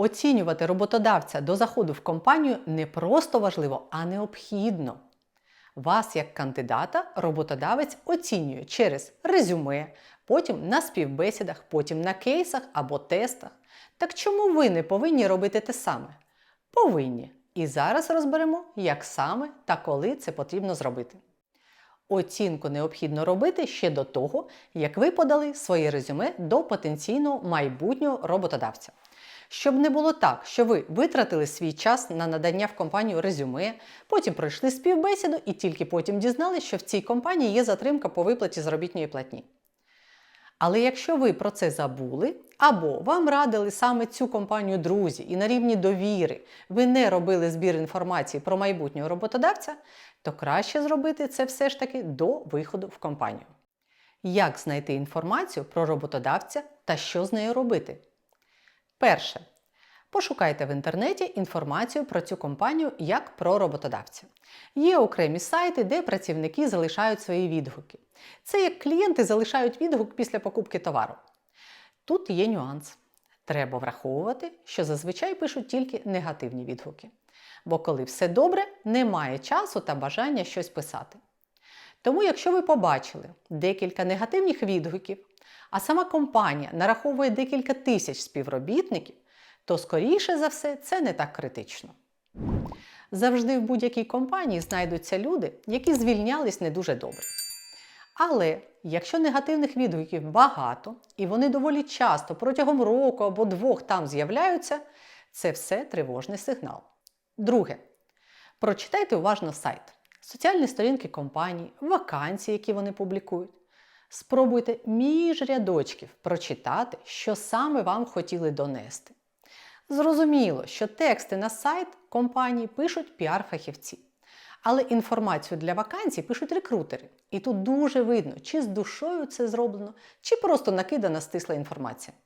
Оцінювати роботодавця до заходу в компанію не просто важливо, а необхідно. Вас як кандидата роботодавець оцінює через резюме, потім на співбесідах, потім на кейсах або тестах. Так чому ви не повинні робити те саме? Повинні. І зараз розберемо, як саме та коли це потрібно зробити. Оцінку необхідно робити ще до того, як ви подали своє резюме до потенційного майбутнього роботодавця. Щоб не було так, що ви витратили свій час на надання в компанію резюме, потім пройшли співбесіду і тільки потім дізналися, що в цій компанії є затримка по виплаті заробітної платні. Але якщо ви про це забули, або вам радили саме цю компанію друзі, і на рівні довіри ви не робили збір інформації про майбутнього роботодавця, то краще зробити це все ж таки до виходу в компанію. Як знайти інформацію про роботодавця та що з нею робити? Перше. Пошукайте в інтернеті інформацію про цю компанію як про роботодавця. Є окремі сайти, де працівники залишають свої відгуки. Це як клієнти залишають відгук після покупки товару. Тут є нюанс. Треба враховувати, що зазвичай пишуть тільки негативні відгуки. Бо коли все добре, немає часу та бажання щось писати. Тому, якщо ви побачили декілька негативних відгуків, а сама компанія нараховує декілька тисяч співробітників, то, скоріше за все, це не так критично. Завжди в будь-якій компанії знайдуться люди, які звільнялись не дуже добре. Але якщо негативних відгуків багато і вони доволі часто протягом року або двох там з'являються, це все тривожний сигнал. Друге, прочитайте уважно сайт, соціальні сторінки компаній, вакансії, які вони публікують. Спробуйте між рядочків прочитати, що саме вам хотіли донести. Зрозуміло, що тексти на сайт компанії пишуть піар-фахівці. Але інформацію для вакансій пишуть рекрутери. І тут дуже видно, чи з душою це зроблено, чи просто накидана стисла інформація.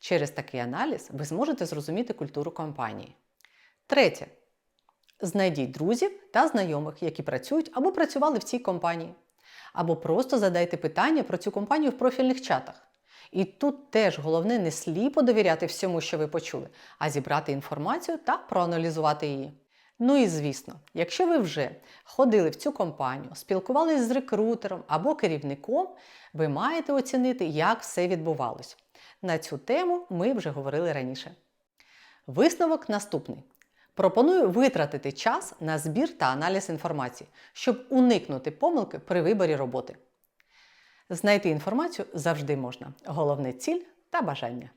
Через такий аналіз ви зможете зрозуміти культуру компанії. Третє. Знайдіть друзів та знайомих, які працюють або працювали в цій компанії. Або просто задайте питання про цю компанію в профільних чатах. І тут теж головне не сліпо довіряти всьому, що ви почули, а зібрати інформацію та проаналізувати її. Ну і звісно, якщо ви вже ходили в цю компанію, спілкувалися з рекрутером або керівником, ви маєте оцінити, як все відбувалось. На цю тему ми вже говорили раніше. Висновок наступний. Пропоную витратити час на збір та аналіз інформації, щоб уникнути помилки при виборі роботи. Знайти інформацію завжди можна. Головне ціль та бажання.